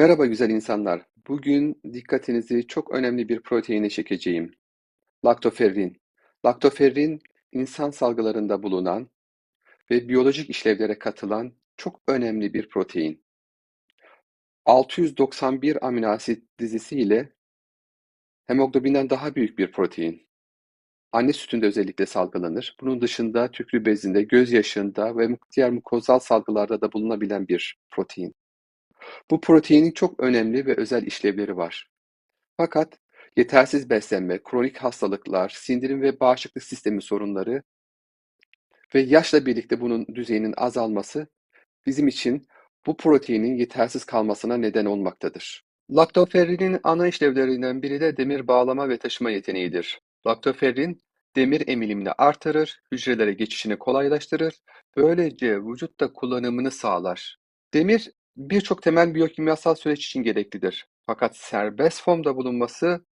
Merhaba güzel insanlar. Bugün dikkatinizi çok önemli bir proteine çekeceğim. Laktoferrin. Laktoferrin insan salgılarında bulunan ve biyolojik işlevlere katılan çok önemli bir protein. 691 amino asit dizisi ile hemoglobinden daha büyük bir protein. Anne sütünde özellikle salgılanır. Bunun dışında tükrü bezinde, gözyaşında ve diğer mukozal salgılarda da bulunabilen bir protein. Bu proteinin çok önemli ve özel işlevleri var. Fakat yetersiz beslenme, kronik hastalıklar, sindirim ve bağışıklık sistemi sorunları ve yaşla birlikte bunun düzeyinin azalması bizim için bu proteinin yetersiz kalmasına neden olmaktadır. Laktoferrinin ana işlevlerinden biri de demir bağlama ve taşıma yeteneğidir. Laktoferrin demir emilimini artırır, hücrelere geçişini kolaylaştırır, böylece vücutta kullanımını sağlar. Demir birçok temel biyokimyasal süreç için gereklidir. Fakat serbest formda bulunması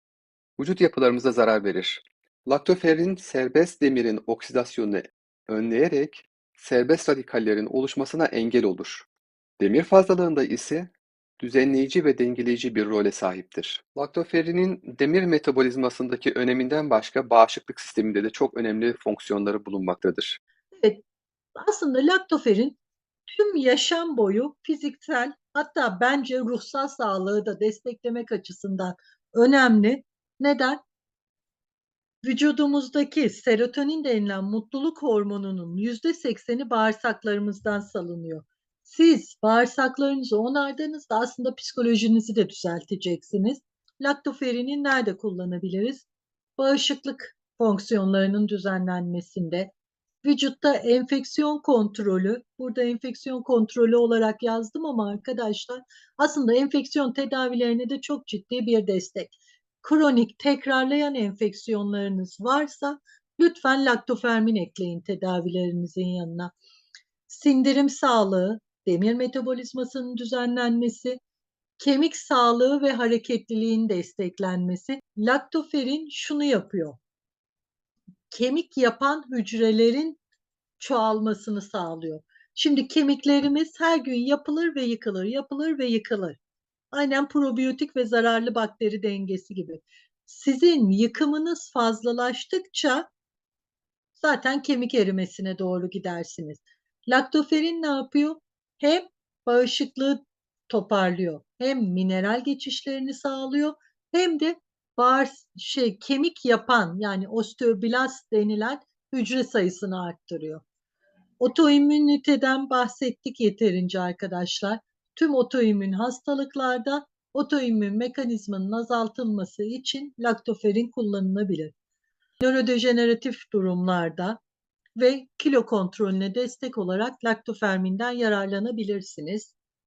vücut yapılarımıza zarar verir. Laktoferrin serbest demirin oksidasyonunu önleyerek serbest radikallerin oluşmasına engel olur. Demir fazlalığında ise düzenleyici ve dengeleyici bir role sahiptir. Laktoferrinin demir metabolizmasındaki öneminden başka bağışıklık sisteminde de çok önemli fonksiyonları bulunmaktadır. Evet, aslında laktoferin tüm yaşam boyu fiziksel hatta bence ruhsal sağlığı da desteklemek açısından önemli. Neden? Vücudumuzdaki serotonin denilen mutluluk hormonunun yüzde sekseni bağırsaklarımızdan salınıyor. Siz bağırsaklarınızı onardığınızda aslında psikolojinizi de düzelteceksiniz. Laktoferini nerede kullanabiliriz? Bağışıklık fonksiyonlarının düzenlenmesinde, vücutta enfeksiyon kontrolü, burada enfeksiyon kontrolü olarak yazdım ama arkadaşlar aslında enfeksiyon tedavilerine de çok ciddi bir destek. Kronik tekrarlayan enfeksiyonlarınız varsa lütfen laktofermin ekleyin tedavilerinizin yanına. Sindirim sağlığı, demir metabolizmasının düzenlenmesi, kemik sağlığı ve hareketliliğin desteklenmesi. Laktoferin şunu yapıyor. Kemik yapan hücrelerin çoğalmasını sağlıyor. Şimdi kemiklerimiz her gün yapılır ve yıkılır, yapılır ve yıkılır. Aynen probiyotik ve zararlı bakteri dengesi gibi. Sizin yıkımınız fazlalaştıkça zaten kemik erimesine doğru gidersiniz. Laktoferin ne yapıyor? Hem bağışıklığı toparlıyor, hem mineral geçişlerini sağlıyor, hem de bağır şey kemik yapan yani osteoblast denilen hücre sayısını arttırıyor. Otoimmüniteden bahsettik yeterince arkadaşlar. Tüm otoimmün hastalıklarda otoimmün mekanizmanın azaltılması için laktoferin kullanılabilir. Nörodejeneratif durumlarda ve kilo kontrolüne destek olarak laktoferminden yararlanabilirsiniz.